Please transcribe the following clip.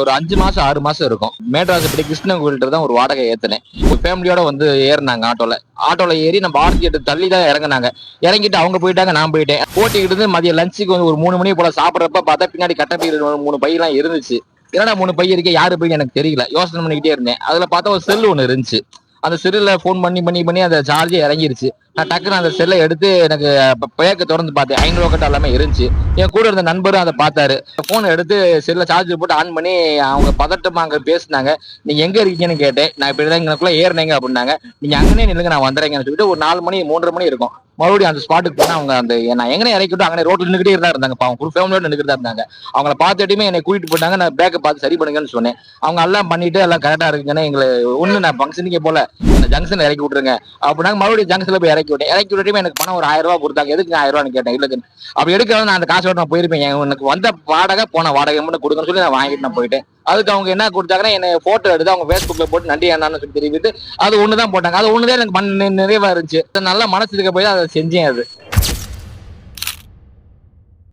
ஒரு அஞ்சு மாசம் ஆறு மாசம் இருக்கும். மேட்ராசப்படி கிருஷ்ணன் கோயில்கிட்ட தான் ஒரு வாடகை ஏத்தினேன். ஒரு ஃபேமிலியோட வந்து ஏறினாங்க ஆட்டோல. ஆட்டோல ஏறி நம்ம ஆர்த்தி எடுத்து தள்ளி தான் இறங்குனாங்க. இறங்கிட்டு அவங்க போயிட்டாங்க நான் போயிட்டேன். போட்டிக்கிட்டு இருந்து மதியம் லஞ்சுக்கு வந்து ஒரு மூணு மணி போல சாப்பிட்றப்ப பார்த்தா பின்னாடி கட்ட பை மூணு பையெல்லாம் இருந்துச்சு. என்னடா மூணு பையன் இருக்கே யாரு பையன் எனக்கு தெரியல. யோசனை பண்ணிக்கிட்டே இருந்தேன். அதுல பார்த்தா ஒரு செல்லு ஒன்று இருந்துச்சு. அந்த செல்லில் ஃபோன் பண்ணி பண்ணி பண்ணி அந்த சார்ஜே இறங்கிருச்சு. நான் டக்குன்னு அந்த செல்லை எடுத்து எனக்கு பேக்க திறந்து பார்த்தேன். ஐநூறு கட்ட எல்லாமே இருந்துச்சு. என் கூட இருந்த நண்பரும் அதை பார்த்தாரு. ஃபோனை எடுத்து செல்லை சார்ஜர் போட்டு ஆன் பண்ணி அவங்க பதட்டமா அங்க பேசினாங்க. நீங்க எங்க இருக்கீங்கன்னு கேட்டேன். நான் இப்படி தான் எனக்குள்ள ஏறினீங்க அப்படின்னாங்க. நீங்க அங்கனே நில்லுங்க நான் வந்துடுறேங்கன்னு சொல்லிட்டு ஒரு நாலு மணி மூன்றரை மணி இருக்கும். மறுபடியும் அந்த ஸ்பாட்டுக்கு போனா அவங்க அந்த நான் எங்கே இறக்கிட்டு அங்கே ரோட்ல நின்றுக்கிட்டே இருந்தா இருந்தாங்க. அவங்க ஃபுல் ஃபேமிலியோட நின்றுட்டு தான் இருந்தாங்க. அவங்கள பார்த்துட்டுமே என்னை கூட்டிட்டு போட்டாங்க நான் பேக்கை பார்த்து சரி பண்ணுங்கன்னு சொன்னேன். அவங்க எல்லாம் பண்ணிட்டு எல்லாம் கரெக்டாக இருக்குங்கன்னு எங்களை ஒன்று நான் ஃபங்க்ஷனுக்கே போல. அந்த ஜங்ஷன் இறக்கி விட்டுருங்க. அப்படின்னா மறுபடியும் ஜங்ஷன்ல போய் இறக்கி விட்டேன். இறக்கி விட்டுட்டு எனக்கு பணம் ஒரு ஆயிரம் ரூபா கொடுத்தாங்க. எதுக்கு ஆயிரம் ரூபான்னு கேட்டேன். இல்ல அப்படி எடுக்கிறது நான் அந்த காசோட நான் போயிருப்பேன். எனக்கு வந்த வாடகை போன வாடகை மட்டும் கொடுங்கன்னு சொல்லி நான் வாங்கிட்டு நான் போயிட்டேன். அதுக்கு அவங்க என்ன கொடுத்தாங்கன்னா என்ன போட்டோ எடுத்து அவங்க ஃபேஸ்புக்ல போட்டு நன்றி என்னன்னு சொல்லி தெரிவித்து அது ஒண்ணுதான் போட்டாங்க. அது ஒண்ணுதான் எனக்கு மண் நிறைவா இருந்துச்சு. நல்ல மனசு இருக்க போய் அதை செஞ்சேன் அது.